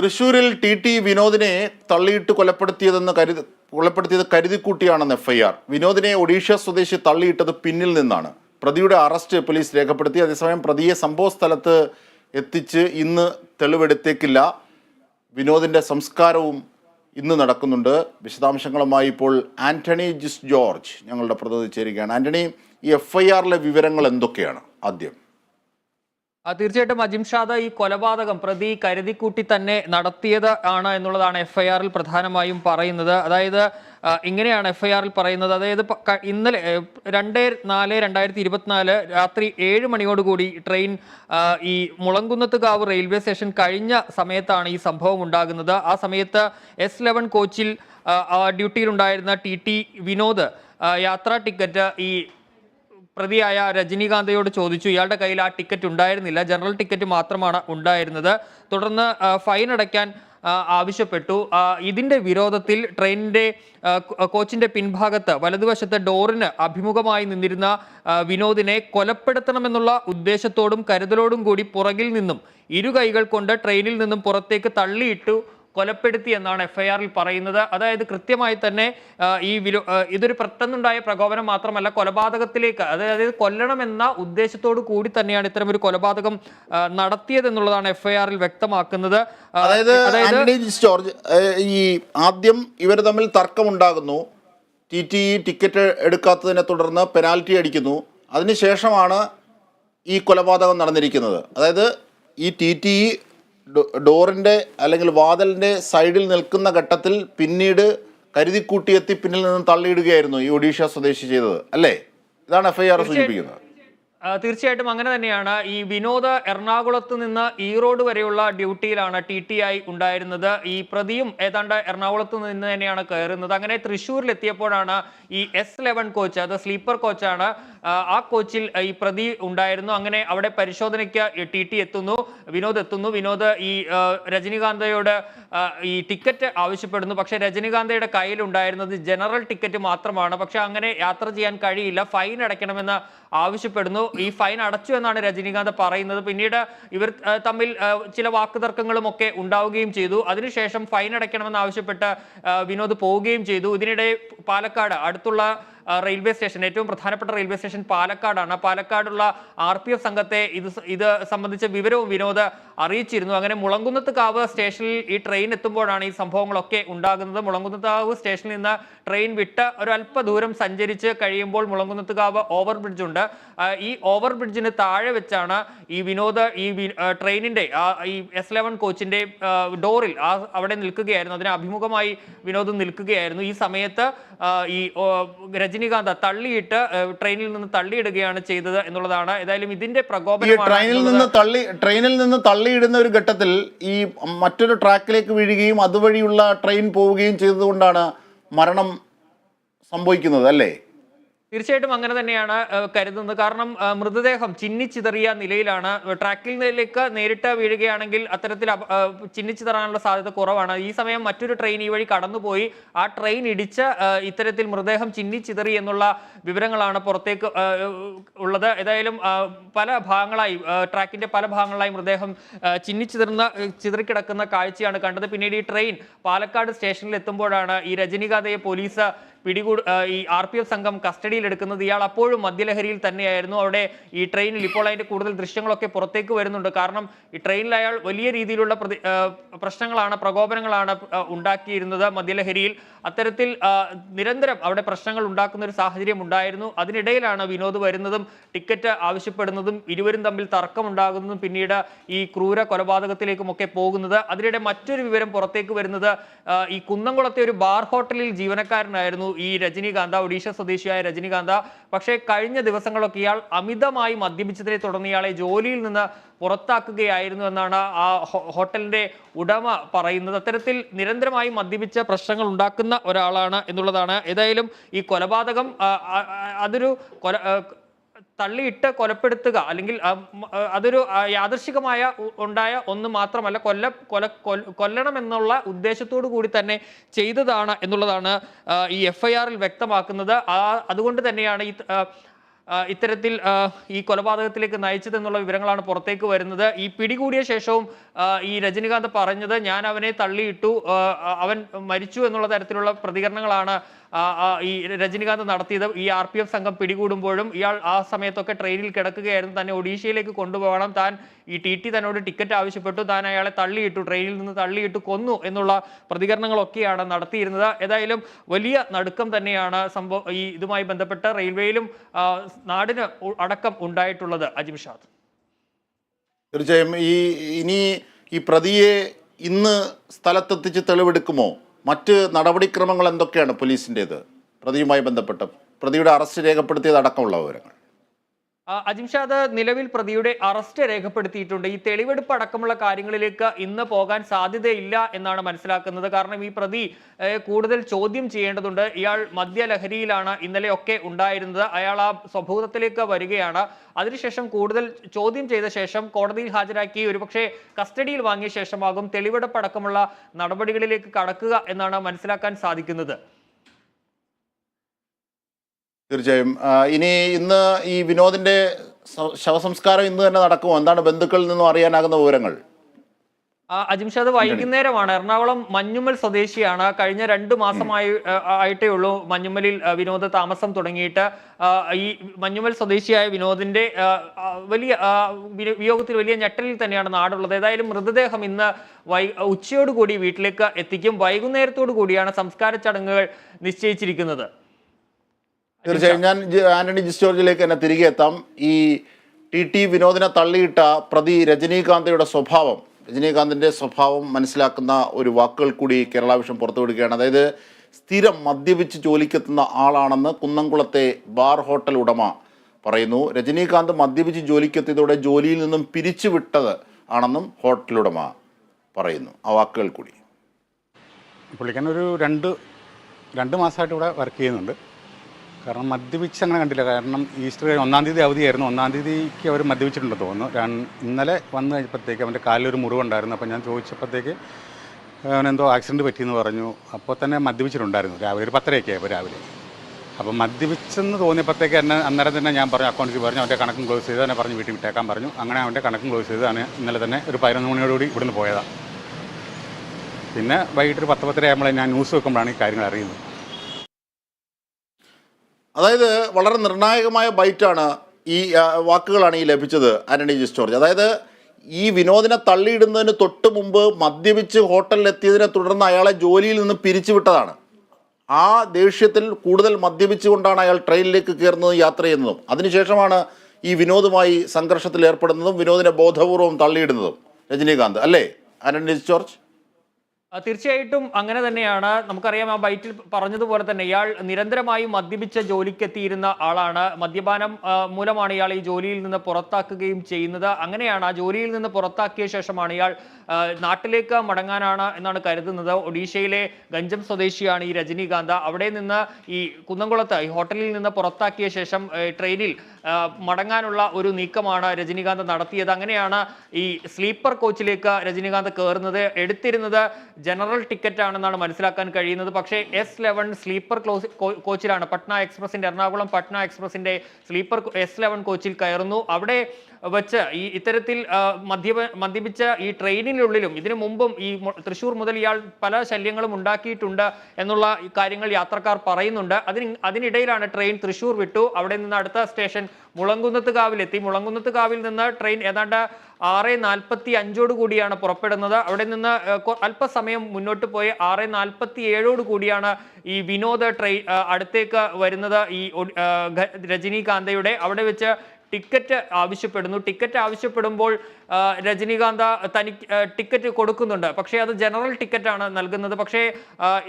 തൃശൂരിൽ T T വിനോദിനെ തള്ളിയിട്ട് കൊലപ്പെടുത്തിയതെന്ന് കരുതി കൊലപ്പെടുത്തിയത് കരുതിക്കൂട്ടിയാണെന്ന് എഫ് ഐ ആർ വിനോദിനെ ഒഡീഷ സ്വദേശി തള്ളിയിട്ടത് പിന്നിൽ നിന്നാണ്. പ്രതിയുടെ അറസ്റ്റ് പോലീസ് രേഖപ്പെടുത്തി. അതേസമയം പ്രതിയെ സംഭവ സ്ഥലത്ത് എത്തിച്ച് ഇന്ന് തെളിവെടുത്തേക്കില്ല. വിനോദിന്റെ സംസ്കാരവും ഇന്ന് നടക്കുന്നുണ്ട്. വിശദാംശങ്ങളുമായി ഇപ്പോൾ ആന്റണി ജിസ് ജോർജ് ഞങ്ങളുടെ പ്രതിനിധി ചേരുകയാണ്. ആന്റണി ഈ എഫ്ഐആറിലെ വിവരങ്ങൾ എന്തൊക്കെയാണ് ആദ്യം? തീർച്ചയായിട്ടും അജിംഷാദ ഈ കൊലപാതകം പ്രതി കരുതിക്കൂട്ടി തന്നെ നടത്തിയത് ആണ് എന്നുള്ളതാണ് എഫ്ഐആറിൽ പ്രധാനമായും പറയുന്നത്. അതായത് ഇങ്ങനെയാണ് എഫ്ഐആറിൽ പറയുന്നത്. അതായത് ഇന്നലെ രണ്ട് നാല് രണ്ടായിരത്തി ഇരുപത്തിനാല് രാത്രി ഏഴ് മണിയോടുകൂടി ട്രെയിൻ ഈ മുളങ്കുന്നത്തുകാവ് റെയിൽവേ സ്റ്റേഷൻ കഴിഞ്ഞ സമയത്താണ് ഈ സംഭവം ഉണ്ടാകുന്നത്. ആ സമയത്ത് എസ് ലെവൻ കോച്ചിൽ ഡ്യൂട്ടിയിലുണ്ടായിരുന്ന ടി ടി വിനോദ് യാത്രാ ടിക്കറ്റ് ഈ പ്രതിയായ രജനീകാന്തയോട് ചോദിച്ചു ഇയാളുടെ കയ്യിൽ ആ ടിക്കറ്റ് ഉണ്ടായിരുന്നില്ല. ജനറൽ ടിക്കറ്റ് മാത്രമാണ് ഉണ്ടായിരുന്നത്. തുടർന്ന് ഫൈൻ അടയ്ക്കാൻ ആവശ്യപ്പെട്ടു. ഇതിന്റെ വിരോധത്തിൽ ട്രെയിനിന്റെ കോച്ചിന്റെ പിൻഭാഗത്ത് വലതുവശത്തെ ഡോറിന് അഭിമുഖമായി നിന്നിരുന്ന വിനോദിനെ കൊലപ്പെടുത്തണമെന്നുള്ള ഉദ്ദേശത്തോടും കരുതലോടും കൂടി പുറകിൽ നിന്നും ഇരു കൈകൾ കൊണ്ട് ട്രെയിനിൽ നിന്നും പുറത്തേക്ക് തള്ളിയിട്ടു കൊലപ്പെടുത്തി എന്നാണ് എഫ്ഐആറിൽ പറയുന്നത്. അതായത് കൃത്യമായി തന്നെ ഈ വിലോ ഇതൊരു പെട്ടെന്നുണ്ടായ പ്രകോപനം മാത്രമല്ല കൊലപാതകത്തിലേക്ക് അതായത് കൊല്ലണമെന്ന ഉദ്ദേശത്തോടു കൂടി തന്നെയാണ് ഇത്തരം ഒരു കൊലപാതകം നടത്തിയത് എന്നുള്ളതാണ് എഫ്ഐആറിൽ വ്യക്തമാക്കുന്നത്. അതായത് ജോർജ് ഈ ആദ്യം ഇവർ തമ്മിൽ തർക്കമുണ്ടാകുന്നു. ടി ടി ഇ ടിക്കറ്റ് എടുക്കാത്തതിനെ തുടർന്ന് പെനാൽറ്റി അടിക്കുന്നു. അതിനുശേഷമാണ് ഈ കൊലപാതകം നടന്നിരിക്കുന്നത്. അതായത് ഈ ടി ടി ഇ ഡോറിന്റെ അല്ലെങ്കിൽ വാതിലിന്റെ സൈഡിൽ നിൽക്കുന്ന ഘട്ടത്തിൽ പിന്നീട് കരുതിക്കൂട്ടിയെത്തി പിന്നിൽ നിന്ന് തള്ളിയിടുകയായിരുന്നു ഈ ഒഡീഷ സ്വദേശി ചെയ്തത്. അല്ലേ? ഇതാണ് എഫ്ഐആർ സൂചിപ്പിക്കുന്നത്. തീർച്ചയായിട്ടും അങ്ങനെ തന്നെയാണ്. ഈ വിനോദ് എറണാകുളത്ത് നിന്ന് ഈറോഡ് വരെയുള്ള ഡ്യൂട്ടിയിലാണ് ടി ടി ആയി ഉണ്ടായിരുന്നത്. ഈ പ്രതിയും ഏതാണ്ട് എറണാകുളത്ത് നിന്ന് തന്നെയാണ് കയറുന്നത്. അങ്ങനെ തൃശ്ശൂരിൽ എത്തിയപ്പോഴാണ് ഈ എസ് ലെവൻ കോച്ച് അത് സ്ലീപ്പർ കോച്ചാണ് ആ, കോച്ചിൽ ഈ പ്രതി ഉണ്ടായിരുന്നു. അങ്ങനെ അവിടെ പരിശോധനയ്ക്ക് ടി ടി എത്തുന്നു വിനോദ് എത്തുന്നു. വിനോദ് ഈ രജനീകാന്തയോട് ഈ ടിക്കറ്റ് ആവശ്യപ്പെടുന്നു. പക്ഷെ രജനീകാന്തയുടെ കയ്യിലുണ്ടായിരുന്നത് ജനറൽ ടിക്കറ്റ് മാത്രമാണ്. പക്ഷെ അങ്ങനെ യാത്ര ചെയ്യാൻ കഴിയില്ല. ഫൈൻ അടയ്ക്കണമെന്ന് ആവശ്യപ്പെടുന്നു. ഈ ഫൈൻ അടച്ചു എന്നാണ് രജനീകാന്ത് പറയുന്നത്. പിന്നീട് ഇവർ തമ്മിൽ ചില വാക്കുതർക്കങ്ങളും ഒക്കെ ഉണ്ടാവുകയും ചെയ്തു. അതിനുശേഷം ഫൈൻ അടയ്ക്കണമെന്ന് ആവശ്യപ്പെട്ട് വിനോദ് പോവുകയും ചെയ്തു. ഇതിനിടെ പാലക്കാട് അടുത്തുള്ള റെയിൽവേ സ്റ്റേഷൻ ഏറ്റവും പ്രധാനപ്പെട്ട റെയിൽവേ സ്റ്റേഷൻ പാലക്കാടാണ്. പാലക്കാടുള്ള ആർ പി എഫ് സംഘത്തെ ഇത് ഇത് സംബന്ധിച്ച വിവരവും വിനോദ് അറിയിച്ചിരുന്നു. അങ്ങനെ മുളങ്കുന്നത്ത് കാവ് സ്റ്റേഷനിൽ ഈ ട്രെയിൻ എത്തുമ്പോഴാണ് ഈ സംഭവങ്ങളൊക്കെ ഉണ്ടാകുന്നത്. മുളങ്കുന്നത്ത് കാവ് സ്റ്റേഷനിൽ നിന്ന് ട്രെയിൻ വിട്ട് ഒരു അല്പ ദൂരം സഞ്ചരിച്ച് കഴിയുമ്പോൾ മുളങ്കുന്നത്ത് കാവ് ഓവർ ബ്രിഡ്ജ് ഉണ്ട് ഈ ഓവർ ബ്രിഡ്ജിന് താഴെ വെച്ചാണ് ഈ വിനോദ് ഈ ട്രെയിനിന്റെ ഈ എസ് ലെവൻ കോച്ചിന്റെ ഡോറിൽ ആ അവിടെ നിൽക്കുകയായിരുന്നു. അതിന് അഭിമുഖമായി വിനോദ് നിൽക്കുകയായിരുന്നു. ഈ സമയത്ത് ഈ ഓ, രജനീകാന്ത് തള്ളിയിട്ട് ട്രെയിനിൽ നിന്ന് തള്ളിയിടുകയാണ് ചെയ്തത് എന്നുള്ളതാണ് ഏതായാലും ഇതിന്റെ പ്രകോപനം ട്രെയിനിൽ നിന്ന് തള്ളി ട്രെയിനിൽ നിന്ന് തള്ളിയിടുന്ന ഒരു ഘട്ടത്തിൽ ഈ മറ്റൊരു ട്രാക്കിലേക്ക് വീഴുകയും അതുവഴിയുള്ള ട്രെയിൻ പോവുകയും ചെയ്തതുകൊണ്ടാണ് മരണം സംഭവിക്കുന്നത് അല്ലേ? തീർച്ചയായിട്ടും അങ്ങനെ തന്നെയാണ് കരുതുന്നത്. കാരണം മൃതദേഹം ചിന്നിച്ചിതറിയ നിലയിലാണ്. ട്രാക്കിൽ നിലേക്ക് നേരിട്ട് വീഴുകയാണെങ്കിൽ അത്തരത്തിൽ ചിന്നിച്ചിതറാനുള്ള സാധ്യത കുറവാണ്. ഈ സമയം മറ്റൊരു ട്രെയിൻ ഈ വഴി കടന്നുപോയി. ആ ട്രെയിൻ ഇടിച്ച് ഇത്തരത്തിൽ മൃതദേഹം ചിന്നിച്ചിതറി എന്നുള്ള വിവരങ്ങളാണ് പുറത്തേക്ക് ഉള്ളത്. ഏതായാലും പല ഭാഗങ്ങളായി ട്രാക്കിന്റെ പല ഭാഗങ്ങളായി മൃതദേഹം ചിന്നിച്ചിതറുന്ന ചിതറിക്കിടക്കുന്ന കാഴ്ചയാണ് കണ്ടത്. പിന്നീട് ഈ ട്രെയിൻ പാലക്കാട് സ്റ്റേഷനിൽ എത്തുമ്പോഴാണ് ഈ രജനീകാന്തയെ പോലീസ് പിടികൂട് ഈ ആർ പി എഫ് സംഘം കസ്റ്റഡിയിൽ എടുക്കുന്നത് ഇയാൾ അപ്പോഴും മദ്യലഹരിയിൽ തന്നെയായിരുന്നു. അവിടെ ഈ ട്രെയിനിൽ ഇപ്പോൾ അതിന്റെ കൂടുതൽ ദൃശ്യങ്ങളൊക്കെ പുറത്തേക്ക് വരുന്നുണ്ട്. കാരണം ഈ ട്രെയിനിൽ അയാൾ വലിയ രീതിയിലുള്ള പ്രശ്നങ്ങളാണ് പ്രകോപനങ്ങളാണ് ഉണ്ടാക്കിയിരുന്നത് മദ്യലഹരിയിൽ. അത്തരത്തിൽ നിരന്തരം അവിടെ പ്രശ്നങ്ങൾ ഉണ്ടാക്കുന്ന ഒരു സാഹചര്യം ഉണ്ടായിരുന്നു. അതിനിടയിലാണ് വിനോദ് വരുന്നതും ടിക്കറ്റ് ആവശ്യപ്പെടുന്നതും ഇരുവരും തമ്മിൽ തർക്കമുണ്ടാകുന്നതും പിന്നീട് ഈ ക്രൂര കൊലപാതകത്തിലേക്കുമൊക്കെ പോകുന്നത്. അതിനിടെ മറ്റൊരു വിവരം പുറത്തേക്ക് വരുന്നത് ഈ കുന്നംകുളത്തെ ഒരു ബാർ ഹോട്ടലിൽ ജീവനക്കാരനായിരുന്നു. ഈ രജനീകാന്ത ഒഡീഷ സ്വദേശിയായ രജനീകാന്ത. പക്ഷേ കഴിഞ്ഞ ദിവസങ്ങളൊക്കെ ഇയാൾ അമിതമായി മദ്യപിച്ചതിനെ തുടർന്ന് ഇയാളെ ജോലിയിൽ നിന്ന് പുറത്താക്കുകയായിരുന്നു എന്നാണ് ആ ഹോട്ടലിന്റെ ഉടമ പറയുന്നത്. അത്തരത്തിൽ നിരന്തരമായി മദ്യപിച്ച പ്രശ്നങ്ങൾ ഉണ്ടാക്കുന്ന ഒരാളാണ് എന്നുള്ളതാണ്. ഏതായാലും ഈ കൊലപാതകം അതൊരു കൊല തള്ളിയിട്ട് കൊലപ്പെടുത്തുക അല്ലെങ്കിൽ അതൊരു യാദർശികമായ ഉണ്ടായ ഒന്ന് മാത്രമല്ല കൊല്ല കൊല കൊല്ലണം എന്നുള്ള ഉദ്ദേശത്തോടു കൂടി തന്നെ ചെയ്തതാണ് എന്നുള്ളതാണ് ഈ എഫ് ഐ വ്യക്തമാക്കുന്നത് അതുകൊണ്ട് തന്നെയാണ് ഈ ഇത്തരത്തിൽ ഈ കൊലപാതകത്തിലേക്ക് നയിച്ചതെന്നുള്ള വിവരങ്ങളാണ് പുറത്തേക്ക് വരുന്നത്. ഈ പിടികൂടിയ ശേഷവും ഈ രജനികാന്ത് പറഞ്ഞത് ഞാൻ അവനെ തള്ളിയിട്ടു അവൻ മരിച്ചു എന്നുള്ള തരത്തിലുള്ള പ്രതികരണങ്ങളാണ് ഈ രജനികാന്ത് നടത്തിയത് ഈ ആർ പി എഫ് സംഘം പിടികൂടുമ്പോഴും ഇയാൾ ആ സമയത്തൊക്കെ ട്രെയിനിൽ കിടക്കുകയായിരുന്നു. തന്നെ ഒഡീഷയിലേക്ക് കൊണ്ടുപോകണം. താൻ ഈ ടി ടി തന്നോട് ടിക്കറ്റ് ആവശ്യപ്പെട്ടു. താൻ അയാളെ തള്ളിയിട്ടു ട്രെയിനിൽ നിന്ന് തള്ളിയിട്ട് കൊന്നു എന്നുള്ള പ്രതികരണങ്ങളൊക്കെയാണ് നടത്തിയിരുന്നത്. ഏതായാലും വലിയ നടുക്കം തന്നെയാണ് സംഭവം ഈ ഇതുമായി ബന്ധപ്പെട്ട് റെയിൽവേയിലും നാടിന് അടക്കം ഉണ്ടായിട്ടുള്ളത്. അജിംഷാദ് തീർച്ചയായും ഈ ഇനി ഈ പ്രതിയെ ഇന്ന് സ്ഥലത്തെത്തിച്ച് തെളിവെടുക്കുമോ? മറ്റ് നടപടിക്രമങ്ങൾ എന്തൊക്കെയാണ് പോലീസിന്റേത്? പ്രതിയുമായി ബന്ധപ്പെട്ട് പ്രതിയുടെ അറസ്റ്റ് രേഖപ്പെടുത്തിയത് അടക്കമുള്ള വിവരങ്ങൾ. അജിംഷാദ് നിലവിൽ പ്രതിയുടെ അറസ്റ്റ് രേഖപ്പെടുത്തിയിട്ടുണ്ട്. ഈ തെളിവെടുപ്പ് അടക്കമുള്ള കാര്യങ്ങളിലേക്ക് ഇന്ന് പോകാൻ സാധ്യതയില്ല എന്നാണ് മനസ്സിലാക്കുന്നത്. കാരണം ഈ പ്രതി കൂടുതൽ ചോദ്യം ചെയ്യേണ്ടതുണ്ട്. ഇയാൾ മദ്യലഹരിയിലാണ് ഇന്നലെയൊക്കെ ഉണ്ടായിരുന്നത്. അയാൾ ആ സ്വഭൂതത്തിലേക്ക് വരികയാണ്. അതിനുശേഷം കൂടുതൽ ചോദ്യം ചെയ്ത ശേഷം കോടതിയിൽ ഹാജരാക്കി ഒരുപക്ഷെ കസ്റ്റഡിയിൽ വാങ്ങിയ ശേഷമാകും തെളിവെടുപ്പ് അടക്കമുള്ള നടപടികളിലേക്ക് കടക്കുക എന്നാണ് മനസ്സിലാക്കാൻ സാധിക്കുന്നത്. തീർച്ചയായും. ഇനി ഇന്ന് ഈ വിനോദിന്റെ ശവസംസ്കാരം ഇന്ന് തന്നെ നടക്കുമോ? എന്താണ് ബന്ധുക്കളിൽ നിന്നും അറിയാനാകുന്ന വിവരങ്ങൾ? അജിംഷാദ് വൈകുന്നേരമാണ്. എറണാകുളം മഞ്ഞുമ്മൽ സ്വദേശിയാണ്. കഴിഞ്ഞ രണ്ട് മാസമായി ആയിട്ടേ ഉള്ളൂ മഞ്ഞുമ്മലിൽ വിനോദ താമസം തുടങ്ങിയിട്ട്. ഈ മഞ്ഞുമ്മൽ സ്വദേശിയായ വിനോദിന്റെ വലിയ വിയോഗത്തിൽ വലിയ ഞെട്ടലിൽ തന്നെയാണ് നാടുള്ളത്. ഏതായാലും മൃതദേഹം ഇന്ന് വൈ ഉച്ചയോടുകൂടി വീട്ടിലേക്ക് എത്തിക്കും. വൈകുന്നേരത്തോടു കൂടിയാണ് സംസ്കാര ചടങ്ങുകൾ നിശ്ചയിച്ചിരിക്കുന്നത്. തീർച്ചയായും ഞാൻ ആന്റണി ജിസ്റ്റോർജിലേക്ക് തന്നെ തിരികെ എത്താം. ഈ ടി ടി വിനോദിനെ തള്ളിയിട്ട പ്രതി രജനീകാന്തയുടെ സ്വഭാവം രജനീകാന്തിന്റെ സ്വഭാവം മനസ്സിലാക്കുന്ന ഒരു വാക്കുകൾ കൂടി കേരള വിഷം പുറത്തുവിടുകയാണ് അതായത് സ്ഥിരം മദ്യപിച്ച് ജോലിക്കെത്തുന്ന ആളാണെന്ന് കുന്നംകുളത്തെ ബാർ ഹോട്ടൽ ഉടമ പറയുന്നു. രജനീകാന്ത് മദ്യപിച്ച് ജോലിക്കെത്തിയതോടെ ജോലിയിൽ നിന്നും പിരിച്ചുവിട്ടത് ആണെന്നും ഹോട്ടൽ ഉടമ പറയുന്നു. ആ വാക്കുകൾ കൂടി. പുള്ളിക്കാരൻ ഒരു രണ്ട് രണ്ട് മാസമായിട്ട് ഇവിടെ വർക്ക് ചെയ്യുന്നുണ്ട്. കാരണം മദ്യപിച്ച് അങ്ങനെ കണ്ടില്ല. കാരണം ഈസ്റ്റർ ഒന്നാം തീയതി അവധിയായിരുന്നു. ഒന്നാം തീയതിക്ക് അവർ മദ്യപിച്ചിട്ടുണ്ടെന്ന് തോന്നുന്നു. ഇന്നലെ വന്നു കഴിഞ്ഞപ്പോഴത്തേക്ക് അവന്റെ കാലിലൊരു മുറിവുണ്ടായിരുന്നു അപ്പോൾ ഞാൻ ചോദിച്ചപ്പോഴത്തേക്ക് അവനെന്തോ ആക്സിഡന്റ് പറ്റിയെന്ന് പറഞ്ഞു. അപ്പോൾ തന്നെ മദ്യപിച്ചിട്ടുണ്ടായിരുന്നു. രാവിലെ ഒരു പത്തരയൊക്കെ ആയപ്പോൾ രാവിലെ. അപ്പോൾ മദ്യപിച്ചെന്ന് തോന്നിയപ്പോഴത്തേക്ക് എന്നെ അന്നേരം തന്നെ ഞാൻ പറഞ്ഞു അക്കൗണ്ട്സിൽ പറഞ്ഞു അവന്റെ കണക്കും ക്ലോസ് ചെയ്ത്. അവനെ പറഞ്ഞ് വീട്ടിൽ വിട്ടേക്കാൻ പറഞ്ഞു. അങ്ങനെ അവന്റെ കണക്കും ക്ലോസ് ചെയ്ത്. അവനെ ഇന്നലെ തന്നെ ഒരു പതിനൊന്ന് മണിയോടുകൂടി ഇവിടുന്ന് പോയതാണ് പിന്നെ വൈകിട്ട് ഒരു പത്ത് പത്തര ആകുമ്പോഴേ ഞാൻ ന്യൂസ് വെക്കുമ്പോഴാണ് ഈ കാര്യങ്ങൾ അറിയുന്നത്. അതായത് വളരെ നിർണായകമായ ബൈറ്റാണ് ഈ വാക്കുകളാണ് ഈ ലഭിച്ചത് ആന്റണി ജി ജോർജ് അതായത് ഈ വിനോദിനെ തള്ളിയിടുന്നതിന് തൊട്ട് മുമ്പ് മദ്യപിച്ച് ഹോട്ടലിലെത്തിയതിനെ തുടർന്ന് അയാളെ ജോലിയിൽ നിന്ന് പിരിച്ചുവിട്ടതാണ്. ആ ദേഷ്യത്തിൽ കൂടുതൽ മദ്യപിച്ചുകൊണ്ടാണ് അയാൾ ട്രെയിനിലേക്ക് കയറുന്നതും യാത്ര ചെയ്യുന്നതും. അതിനുശേഷമാണ് ഈ വിനോദുമായി സംഘർഷത്തിൽ ഏർപ്പെടുന്നതും വിനോദിനെ ബോധപൂർവം തള്ളിയിടുന്നതും. രജനീകാന്ത് അല്ലേ? ആന്റണി ജിസ് ജോർജ് തീർച്ചയായിട്ടും അങ്ങനെ തന്നെയാണ്. നമുക്കറിയാം ആ ബൈറ്റിൽ പറഞ്ഞതുപോലെ തന്നെ ഇയാൾ നിരന്തരമായി മദ്യപിച്ച ജോലിക്കെത്തിയിരുന്ന ആളാണ്. മദ്യപാനം മൂലമാണ് ഇയാൾ ഈ ജോലിയിൽ നിന്ന് പുറത്താക്കുകയും ചെയ്യുന്നത്. അങ്ങനെയാണ് ആ ജോലിയിൽ നിന്ന് പുറത്താക്കിയ ശേഷമാണ് ഇയാൾ നാട്ടിലേക്ക് മടങ്ങാനാണ് എന്നാണ് കരുതുന്നത്. ഒഡീഷയിലെ ഗഞ്ചം സ്വദേശിയാണ് ഈ രജനീകാന്ത്. അവിടെ നിന്ന് ഈ കുന്നംകുളത്ത് ഈ ഹോട്ടലിൽ നിന്ന് പുറത്താക്കിയ ശേഷം ട്രെയിനിൽ മടങ്ങാനുള്ള ഒരു നീക്കമാണ് രജനീകാന്ത് നടത്തിയത്. അങ്ങനെയാണ് ഈ സ്ലീപ്പർ കോച്ചിലേക്ക് രജനീകാന്ത് കയറുന്നത് എടുത്തിരുന്നത് ജനറൽ ടിക്കറ്റ് ആണെന്നാണ് മനസ്സിലാക്കാൻ കഴിയുന്നത്. പക്ഷേ എസ് ലെവൻ സ്ലീപ്പർ ക്ലോസ് കോച്ചിലാണ്. പട്ന എക്സ്പ്രസിന്റെ എറണാകുളം പട്ന എക്സ്പ്രസിന്റെ സ്ലീപ്പർ എസ് ലെവൻ കോച്ചിൽ കയറുന്നു. അവിടെ വെച്ച് ഈ ഇത്തരത്തിൽ മദ്യപ മദ്യപിച്ച ഈ ട്രെയിനിനുള്ളിലും ഇതിനു മുമ്പും ഈ തൃശൂർ മുതൽ ഇയാൾ പല ശല്യങ്ങളും ഉണ്ടാക്കിയിട്ടുണ്ട് എന്നുള്ള കാര്യങ്ങൾ യാത്രക്കാർ പറയുന്നുണ്ട്. അതിന് അതിനിടയിലാണ് ട്രെയിൻ തൃശൂർ വിട്ടു. അവിടെ നിന്ന് അടുത്ത സ്റ്റേഷൻ മുളങ്കുന്നത്ത് കാവിലെത്തി മുളങ്കുന്നത്ത് കാവിൽ നിന്ന് ട്രെയിൻ ഏതാണ്ട് ആറ് നാൽപ്പത്തി അഞ്ചോട് കൂടിയാണ് പുറപ്പെടുന്നത്. അവിടെ നിന്ന് അല്പസമയം മുന്നോട്ട് പോയി ആറ് നാൽപ്പത്തി ഏഴോട് കൂടിയാണ് ഈ വിനോദ ട്രെയിൻ അടുത്തേക്ക് വരുന്നത് ഈ രജനീകാന്തയുടെ. അവിടെ വെച്ച് ടിക്കറ്റ് ആവശ്യപ്പെടുന്നു. ടിക്കറ്റ് ആവശ്യപ്പെടുമ്പോൾ രജനീകാന്ത തനിക്ക് ടിക്കറ്റ് കൊടുക്കുന്നുണ്ട്. പക്ഷേ അത് ജനറൽ ടിക്കറ്റാണ് നൽകുന്നത്. പക്ഷേ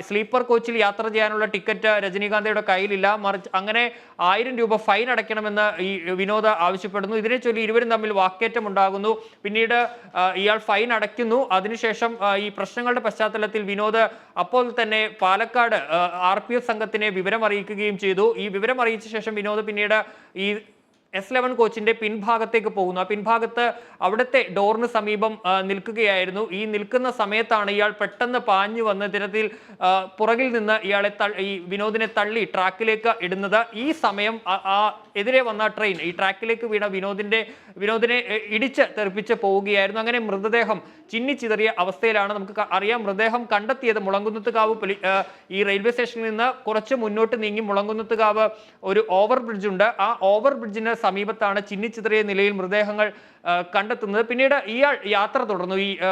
സ്ലീപ്പർ കോച്ചിൽ യാത്ര ചെയ്യാനുള്ള ടിക്കറ്റ് രജനീകാന്തയുടെ കയ്യിലില്ല. മറിച്ച് അങ്ങനെ ആയിരം രൂപ ഫൈൻ അടയ്ക്കണമെന്ന് ഈ വിനോദ ആവശ്യപ്പെടുന്നു. ഇതിനെ ചൊല്ലി ഇരുവരും തമ്മിൽ വാക്കേറ്റം ഉണ്ടാകുന്നു. പിന്നീട് ഇയാൾ ഫൈൻ അടയ്ക്കുന്നു. അതിനുശേഷം ഈ പ്രശ്നങ്ങളുടെ പശ്ചാത്തലത്തിൽ വിനോദ് അപ്പോൾ തന്നെ പാലക്കാട് ആർ സംഘത്തിനെ വിവരം അറിയിക്കുകയും ചെയ്തു. ഈ വിവരം അറിയിച്ച ശേഷം വിനോദ് പിന്നീട് ഈ എസ് ലെവൻ കോച്ചിന്റെ പിൻഭാഗത്തേക്ക് പോകുന്നു. ആ പിൻഭാഗത്ത് അവിടുത്തെ ഡോറിന് സമീപം നിൽക്കുകയായിരുന്നു. ഈ നിൽക്കുന്ന സമയത്താണ് ഇയാൾ പെട്ടെന്ന് പാഞ്ഞു വന്ന് ഇത്തരത്തിൽ പുറകിൽ നിന്ന് ഇയാളെ ഈ വിനോദിനെ തള്ളി ട്രാക്കിലേക്ക് ഇടുന്നത്. ഈ സമയം ആ- എതിരെ വന്ന ട്രെയിൻ ഈ ട്രാക്കിലേക്ക് വീണ വിനോദിന്റെ വിനോദിനെ ഇടിച്ച് തെറിപ്പിച്ച് പോവുകയായിരുന്നു. അങ്ങനെ മൃതദേഹം ചിന്നിച്ചിതറിയ അവസ്ഥയിലാണ് നമുക്ക് അറിയാം. മൃതദേഹം കണ്ടെത്തിയത് മുളങ്കുന്നത്തുകാവ് ഈ റെയിൽവേ സ്റ്റേഷനിൽ നിന്ന് കുറച്ച് മുന്നോട്ട് നീങ്ങി മുളങ്കുന്നത്തുകാവ് ഒരു ഓവർ ബ്രിഡ്ജ് ഉണ്ട് ആ ഓവർ ബ്രിഡ്ജിന് സമീപത്താണ് ചിന്നിച്ചിതറിയ നിലയിൽ മൃതദേഹങ്ങൾ കണ്ടെത്തുന്നത്. പിന്നീട് ഇയാൾ യാത്ര തുടർന്നു. ഈ ആ,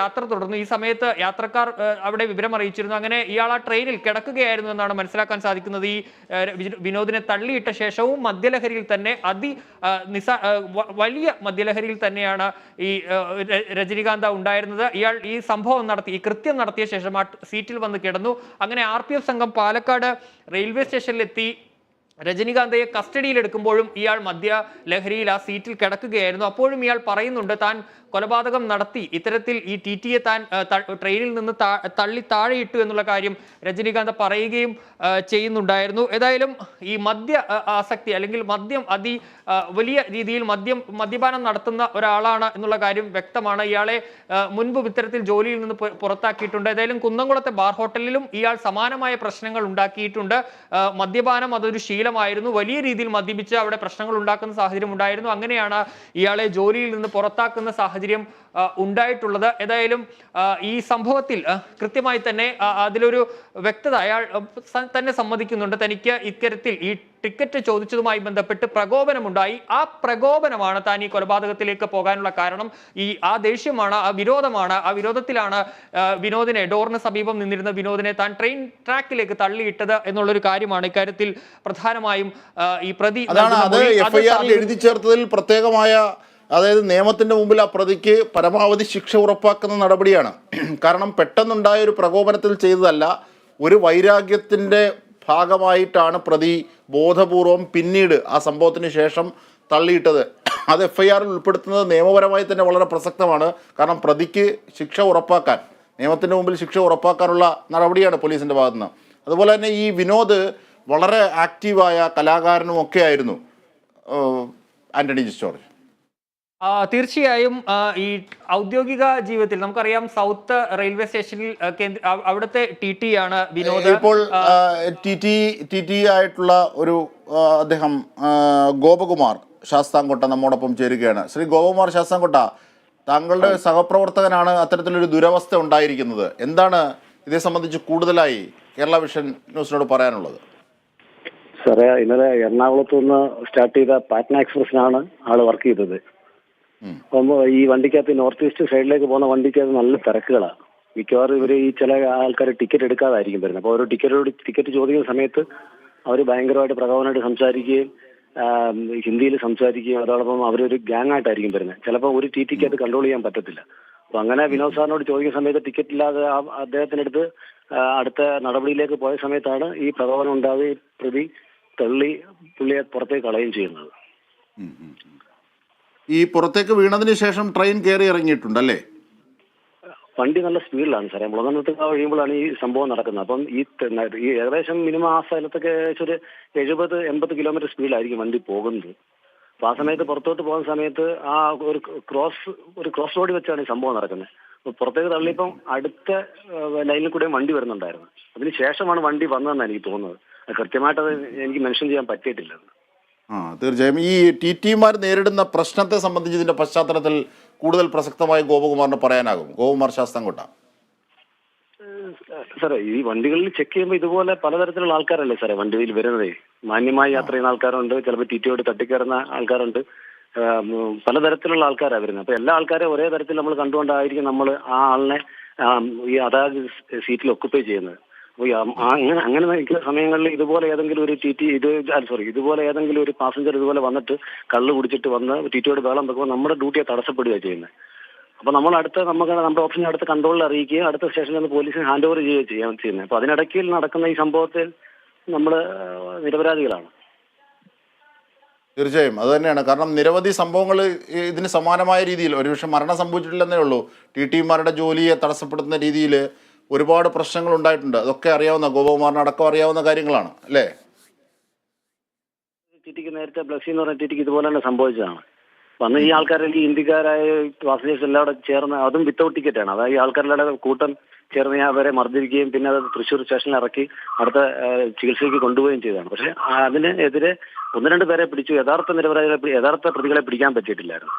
യാത്ര തുടർന്നു. ഈ സമയത്ത് യാത്രക്കാർ അവിടെ വിവരം അറിയിച്ചിരുന്നു. അങ്ങനെ ഇയാൾ ആ ട്രെയിനിൽ കിടക്കുകയായിരുന്നു എന്നാണ് മനസ്സിലാക്കാൻ സാധിക്കുന്നത്. ഈ വിനോദിനെ തള്ളിയിട്ട ശേഷവും മദ്യലഹരിയിൽ തന്നെ അതി നിസ വലിയ മദ്യലഹരിയിൽ തന്നെയാണ് ഈ രജനീകാന്ത ഉണ്ടായിരുന്നത്. ഇയാൾ ഈ സംഭവം നടത്തി ഈ കൃത്യം നടത്തിയ ശേഷം ആ സീറ്റിൽ വന്ന് കിടന്നു. അങ്ങനെ ആർ സംഘം പാലക്കാട് റെയിൽവേ സ്റ്റേഷനിലെത്തി. രജനീകാന്തയെ കസ്റ്റഡിയിൽ എടുക്കുമ്പോഴും ഇയാൾ മദ്യ ലഹരിയിൽ ആ സീറ്റിൽ കിടക്കുകയായിരുന്നു. അപ്പോഴും ഇയാൾ പറയുന്നുണ്ട് താൻ കൊലപാതകം നടത്തി. ഇത്തരത്തിൽ ഈ ടി ടിയെ താൻ ട്രെയിനിൽ നിന്ന് തള്ളി താഴെയിട്ടു എന്നുള്ള കാര്യം രജനീകാന്ത് പറയുകയും ചെയ്യുന്നുണ്ടായിരുന്നു. ഏതായാലും ഈ മദ്യ ആസക്തി അല്ലെങ്കിൽ മദ്യം അതി വലിയ രീതിയിൽ മദ്യം മദ്യപാനം നടത്തുന്ന ഒരാളാണ് എന്നുള്ള കാര്യം വ്യക്തമാണ്. ഇയാളെ മുൻപ് ഇത്തരത്തിൽ ജോലിയിൽ നിന്ന് പുറത്താക്കിയിട്ടുണ്ട്. ഏതായാലും കുന്നംകുളത്തെ ബാർ ഹോട്ടലിലും ഇയാൾ സമാനമായ പ്രശ്നങ്ങൾ ഉണ്ടാക്കിയിട്ടുണ്ട്. മദ്യപാനം അതൊരു ശീലമായിരുന്നു. വലിയ രീതിയിൽ മദ്യപിച്ച് അവിടെ പ്രശ്നങ്ങൾ ഉണ്ടാക്കുന്ന സാഹചര്യം ഉണ്ടായിരുന്നു. അങ്ങനെയാണ് ഇയാളെ ജോലിയിൽ നിന്ന് പുറത്താക്കുന്ന സാഹചര്യം ആ, ഉണ്ടായിട്ടുള്ളത്. ഏതായാലും ഈ സംഭവത്തിൽ കൃത്യമായി തന്നെ അതിലൊരു വ്യക്തത അയാൾ തന്നെ സമ്മതിക്കുന്നുണ്ട്. തനിക്ക് ഇത്തരത്തിൽ ഈ ടിക്കറ്റ് ചോദിച്ചതുമായി ബന്ധപ്പെട്ട് പ്രകോപനമുണ്ടായി. ആ പ്രകോപനമാണ് താൻ ഈ കൊലപാതകത്തിലേക്ക് പോകാനുള്ള കാരണം. ഈ ആ ദേഷ്യമാണ് ആ വിരോധമാണ്. ആ വിരോധത്തിലാണ് വിനോദിനെ ഡോറിന് സമീപം നിന്നിരുന്ന വിനോദിനെ താൻ ട്രെയിൻ ട്രാക്കിലേക്ക് തള്ളിയിട്ടത് എന്നുള്ളൊരു കാര്യമാണ് ഇക്കാര്യത്തിൽ പ്രധാനമായും ഈ പ്രതി എഴുതി ചേർത്തതിൽ പ്രത്യേകമായ അതായത് നിയമത്തിന്റെ മുമ്പിൽ ആ പ്രതിക്ക് പരമാവധി ശിക്ഷ ഉറപ്പാക്കുന്ന നടപടിയാണ്. കാരണം പെട്ടെന്നുണ്ടായ ഒരു പ്രകോപനത്തിൽ ചെയ്തതല്ല ഒരു വൈരാഗ്യത്തിന്റെ ഭാഗമായിട്ടാണ് പ്രതി ബോധപൂർവം പിന്നീട് ആ സംഭവത്തിന് ശേഷം തള്ളിയിട്ടത്. അത് എഫ് ഐ ആറിൽ ഉൾപ്പെടുത്തുന്നത് നിയമപരമായി തന്നെ വളരെ പ്രസക്തമാണ്. കാരണം പ്രതിക്ക് ശിക്ഷ ഉറപ്പാക്കാൻ നിയമത്തിന്റെ മുമ്പിൽ ശിക്ഷ ഉറപ്പാക്കാനുള്ള നടപടിയാണ് പോലീസിന്റെ ഭാഗത്തുനിന്ന്. അതുപോലെ തന്നെ ഈ വിനോദ് വളരെ ആക്റ്റീവായ കലാകാരനും ഒക്കെ ആയിരുന്നു ആന്റണി ആ, തീർച്ചയായും ഈ ഔദ്യോഗിക ജീവിതത്തിൽ നമുക്കറിയാം സൗത്ത് റെയിൽവേ സ്റ്റേഷനിൽ കേന്ദ്ര അവിടുത്തെ ടി ടി ആണ് വിനോദ. ഇപ്പോൾ ടി ടി ടി ടി ആയിട്ടുള്ള ഒരു അദ്ദേഹം ഗോപകുമാർ ശാസ്താംകോട്ട നമ്മോടൊപ്പം ചേരുകയാണ്. ശ്രീ ഗോപകുമാർ ശാസ്താംകോട്ട താങ്കളുടെ സഹപ്രവർത്തകനാണ് അത്തരത്തിലൊരു ദുരവസ്ഥ ഉണ്ടായിരിക്കുന്നത്. എന്താണ് ഇതേ സംബന്ധിച്ച് കൂടുതലായി കേരള വിഷൻ ന്യൂസിനോട് പറയാനുള്ളത്? സാറേ ഇന്നലെ എറണാകുളത്ത് നിന്ന് സ്റ്റാർട്ട് ചെയ്ത പാറ്റ്ന എക്സ്പ്രസിനാണ് ആൾ വർക്ക് ചെയ്തത്. ഈ വണ്ടിക്കകത്ത് നോർത്ത് ഈസ്റ്റ് സൈഡിലേക്ക് പോകുന്ന വണ്ടിക്കകത്ത് നല്ല തിരക്കുകളാണ് മിക്കവാറും ഇവർ ഈ ചില ആൾക്കാർ ടിക്കറ്റ് എടുക്കാതായിരിക്കും വരുന്നത്. അപ്പോൾ ഓരോ ടിക്കറ്റോട് ടിക്കറ്റ് ചോദിക്കുന്ന സമയത്ത് അവർ ഭയങ്കരമായിട്ട് പ്രകോപനമായിട്ട് സംസാരിക്കുകയും ഹിന്ദിയിൽ സംസാരിക്കുകയും അതോടൊപ്പം അവരൊരു ഗ്യാങ് ആയിട്ടായിരിക്കും വരുന്നത്. ചിലപ്പോൾ ഒരു ടി ടിക്ക് അത് കൺട്രോൾ ചെയ്യാൻ പറ്റത്തില്ല. അപ്പൊ അങ്ങനെ വിനോദ് സാറിനോട് ചോദിക്കുന്ന സമയത്ത് ടിക്കറ്റ് ഇല്ലാതെ അദ്ദേഹത്തിനടുത്ത് അടുത്ത നടപടിയിലേക്ക് പോയ സമയത്താണ് ഈ പ്രകോപനം ഉണ്ടാവുകയും പ്രതി തള്ളി പുള്ളിയെ പുറത്തേക്ക് കളയുകയും ചെയ്യുന്നത്. ഈ പുറത്തേക്ക് വീണതിന് ശേഷം ട്രെയിൻ കയറി ഇറങ്ങിയിട്ടുണ്ട് അല്ലേ വണ്ടി നല്ല സ്പീഡിലാണ് സാറേ. മുളകന്നത്ത് കഴിയുമ്പോഴാണ് ഈ സംഭവം നടക്കുന്നത്. അപ്പം ഈ ഈ ഏകദേശം മിനിമം ആ സ്ഥലത്തൊക്കെ ഒരു എഴുപത് എൺപത് കിലോമീറ്റർ സ്പീഡിലായിരിക്കും വണ്ടി പോകുന്നത്. അപ്പൊ ആ സമയത്ത് പുറത്തോട്ട് പോകുന്ന സമയത്ത് ആ ഒരു ക്രോസ് ഒരു ക്രോസ് റോഡിൽ വെച്ചാണ് ഈ സംഭവം നടക്കുന്നത്. പുറത്തേക്ക് തള്ളിയപ്പം അടുത്ത ലൈനിൽ കൂടെ വണ്ടി വരുന്നുണ്ടായിരുന്നു. അതിന് ശേഷമാണ് വണ്ടി വന്നതെന്നാണ് എനിക്ക് തോന്നുന്നത്. കൃത്യമായിട്ട് അത് എനിക്ക് മെൻഷൻ ചെയ്യാൻ പറ്റിയിട്ടില്ല. തീർച്ചയായും. ഈ ടി ടിമാർ നേരിടുന്ന പ്രശ്നത്തെ സംബന്ധിച്ച് ഇതിന്റെ പശ്ചാത്തലത്തിൽ കൂടുതൽ പ്രസക്തമായി ഗോപകുമാറിന് പറയാനാകും. ഗോപകുമാർ ശാസ്താംകോട്ട. സാറേ ഈ വണ്ടികളിൽ ചെക്ക് ചെയ്യുമ്പോൾ ഇതുപോലെ പലതരത്തിലുള്ള ആൾക്കാരല്ലേ സാറേ വണ്ടിയിൽ വരുന്നത്? മാന്യമായി യാത്ര ചെയ്യുന്ന ആൾക്കാരുണ്ട് ചിലപ്പോൾ ടി ടിയോട് തട്ടിക്കയറുന്ന ആൾക്കാരുണ്ട്. പലതരത്തിലുള്ള ആൾക്കാരാണ് വരുന്നത്. അപ്പൊ എല്ലാ ആൾക്കാരെയും ഒരേ തരത്തിൽ നമ്മൾ കണ്ടുകൊണ്ടായിരിക്കും നമ്മൾ ആ ആളിനെ ഈ അതാത് സീറ്റിൽ ഒക്കുപ്പൈ ചെയ്യുന്നത്. ആ- അങ്ങനെ നിൽക്കുന്ന സമയങ്ങളിൽ ഇതുപോലെ ഏതെങ്കിലും ഒരു ടി ടി ഇത് സോറി ഇതുപോലെ ഏതെങ്കിലും ഒരു പാസഞ്ചർ ഇതുപോലെ വന്നിട്ട് കള്ള് കുടിച്ചിട്ട് വന്ന് ടി ടിയോട് വേളം വെക്കുമ്പോൾ നമ്മുടെ ഡ്യൂട്ടിയെ തടസ്സപ്പെടുകയാണ് ചെയ്യുന്നത് അപ്പൊ നമ്മൾ അടുത്ത നമുക്ക് നമ്മുടെ ഓപ്ഷൻ അടുത്ത കൺട്രോളിൽ അറിയിക്കുകയും അടുത്ത സ്റ്റേഷനിൽ നിന്ന് പോലീസിന് ഹാൻഡ് ഓവർ ചെയ്യുകയും ചെയ്യാൻ ചെയ്യുന്നത് അപ്പൊ അതിനിടയ്ക്ക് നടക്കുന്ന ഈ സംഭവത്തിൽ നമ്മൾ നിരപരാധികളാണ്. തീർച്ചയായും. അത് തന്നെയാണ്. കാരണം നിരവധി സംഭവങ്ങൾ ഇതിന് സമാനമായ രീതിയിൽ ഒരുപക്ഷെ മരണം സംഭവിച്ചിട്ടില്ലെന്നേ ഉള്ളൂ. ടി ടിമാരുടെ ജോലിയെ തടസ്സപ്പെടുത്തുന്ന രീതിയിൽ ഒരുപാട് പ്രശ്നങ്ങൾ ഉണ്ടായിട്ടുണ്ട്. അതൊക്കെ അറിയാവുന്ന ഗോപകുമാറിന് അടക്കം അറിയാവുന്ന കാര്യങ്ങളാണ് അല്ലേ? ടിറ്റിക്ക് നേരത്തെ ബ്ലസ്സി എന്ന് പറഞ്ഞ ടിറ്റിക്ക് ഇതുപോലെ തന്നെ സംഭവിച്ചതാണ്. വന്ന് ഈ ആൾക്കാരിൽ ഈ ഇന്ത്യക്കാരായ പാസഞ്ചേഴ്സ് എല്ലാം കൂടെ ചേർന്ന് അതും വിത്തൗട്ട് ടിക്കറ്റാണ് അതായത് ഈ ആൾക്കാരുടെ കൂട്ടം ചേർന്ന് ഞാൻ അവരെ മർദ്ദിക്കുകയും പിന്നെ അത് തൃശ്ശൂർ സ്റ്റേഷനിൽ ഇറക്കി അടുത്ത ചികിത്സയ്ക്ക് കൊണ്ടുപോവുകയും ചെയ്തതാണ്. പക്ഷെ അതിനെതിരെ ഒന്ന് രണ്ട് പേരെ പിടിച്ചു. യഥാർത്ഥ നിരപരാധികളെ യഥാർത്ഥ പ്രതികളെ പിടിക്കാൻ പറ്റിയിട്ടില്ലായിരുന്നു.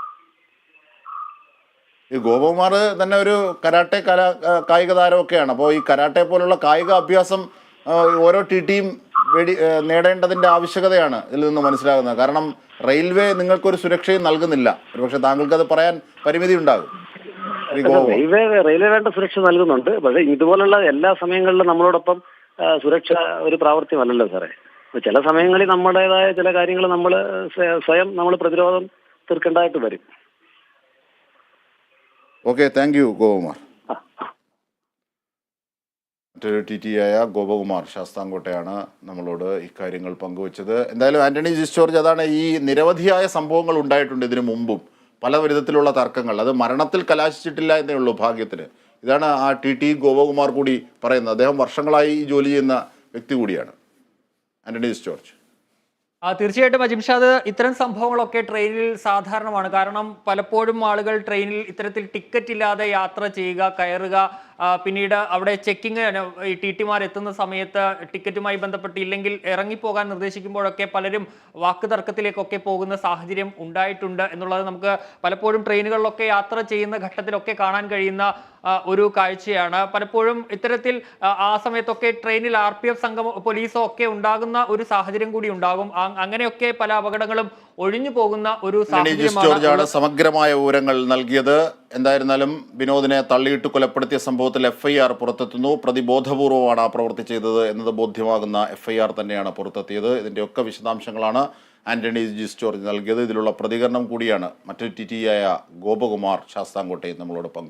ഈ ഗോപകുമാർ തന്നെ ഒരു കരാട്ടെ കലാ കായിക താരമൊക്കെയാണ്. അപ്പോൾ ഈ കരാട്ടെ പോലുള്ള കായിക അഭ്യാസം ഓരോ ടി ടിയും വേടി നേടേണ്ടതിന്റെ ആവശ്യകതയാണ് ഇതിൽ നിന്ന് മനസ്സിലാകുന്നത്. കാരണം റെയിൽവേ നിങ്ങൾക്കൊരു സുരക്ഷയും നൽകുന്നില്ല. ഒരുപക്ഷെ താങ്കൾക്ക് അത് പറയാൻ പരിമിതി ഉണ്ടാകും. റെയിൽവേ റെയിൽവേ വേണ്ട സുരക്ഷ നൽകുന്നുണ്ട്. പക്ഷേ ഇതുപോലുള്ള എല്ലാ സമയങ്ങളിലും നമ്മളോടൊപ്പം സുരക്ഷ ഒരു പ്രാവർത്തിയമല്ലല്ലോ സാറേ. ചില സമയങ്ങളിൽ നമ്മുടേതായ ചില കാര്യങ്ങൾ നമ്മൾ സ്വയം നമ്മൾ പ്രതിരോധം തീർക്കേണ്ടതായിട്ട് വരും. ഓക്കെ താങ്ക് യു ഗോപകുമാർ മറ്റൊരു ടി ടി ആയ ഗോപകുമാർ ശാസ്താംകോട്ടയാണ് നമ്മളോട് ഇക്കാര്യങ്ങൾ പങ്കുവച്ചത്. എന്തായാലും ആന്റണി ജിസ് ജോർജ് അതാണ് ഈ നിരവധിയായ സംഭവങ്ങൾ ഉണ്ടായിട്ടുണ്ട് ഇതിനു മുമ്പും. പല വിധത്തിലുള്ള തർക്കങ്ങൾ. അത് മരണത്തിൽ കലാശിച്ചിട്ടില്ല എന്നേ ഉള്ളൂ ഭാഗ്യത്തിന്. ഇതാണ് ആ ടി ടി ഗോപകുമാർ കൂടി പറയുന്നത്. അദ്ദേഹം വർഷങ്ങളായി ഈ ജോലി ചെയ്യുന്ന വ്യക്തി കൂടിയാണ്. ആന്റണി ജിസ് ജോർജ് തീർച്ചയായിട്ടും അജിംഷാദ് ഇത്തരം സംഭവങ്ങളൊക്കെ ട്രെയിനിൽ സാധാരണമാണ്. കാരണം പലപ്പോഴും ആളുകൾ ട്രെയിനിൽ ഇത്തരത്തിൽ ടിക്കറ്റ് ഇല്ലാതെ യാത്ര ചെയ്യുക കയറുക ആ, പിന്നീട് അവിടെ ചെക്കിങ് ഈ ടി ടിമാർ എത്തുന്ന സമയത്ത് ടിക്കറ്റുമായി ബന്ധപ്പെട്ട് ഇല്ലെങ്കിൽ ഇറങ്ങിപ്പോകാൻ നിർദ്ദേശിക്കുമ്പോഴൊക്കെ പലരും വാക്ക് തർക്കത്തിലേക്കൊക്കെ പോകുന്ന സാഹചര്യം ഉണ്ടായിട്ടുണ്ട് എന്നുള്ളത് നമുക്ക് പലപ്പോഴും ട്രെയിനുകളിലൊക്കെ യാത്ര ചെയ്യുന്ന ഘട്ടത്തിലൊക്കെ കാണാൻ കഴിയുന്ന ഒരു കാഴ്ചയാണ്. പലപ്പോഴും ഇത്തരത്തിൽ ആ, സമയത്തൊക്കെ ട്രെയിനിൽ ആർ പി എഫ് സംഘം പോലീസോ ഒക്കെ ഉണ്ടാകുന്ന ഒരു സാഹചര്യം കൂടി ഉണ്ടാകും. അങ്ങനെയൊക്കെ പല അപകടങ്ങളും ഒഴിഞ്ഞു പോകുന്ന ഒരു ജോർജാണ് സമഗ്രമായ വിവരങ്ങൾ നൽകിയത്. എന്തായിരുന്നാലും വിനോദിനെ തള്ളിയിട്ട് കൊലപ്പെടുത്തിയ സംഭവത്തിൽ എഫ് ഐ ആർ പുറത്തെത്തുന്നു. പ്രതി ബോധപൂർവമാണ് ആ പ്രവൃത്തി ചെയ്തത് എന്നത് ബോധ്യമാകുന്ന എഫ് ഐ ആർ തന്നെയാണ് പുറത്തെത്തിയത്. ഇതിന്റെയൊക്കെ വിശദാംശങ്ങളാണ് ആന്റണി ജിസ് ജോർജ് നൽകിയത്. ഇതിലുള്ള പ്രതികരണം കൂടിയാണ് മറ്റൊരു ടി ടി ആയ ഗോപകുമാർ ശാസ്താംകോട്ടയിൽ നമ്മളോട് പങ്കുവച്ചത്.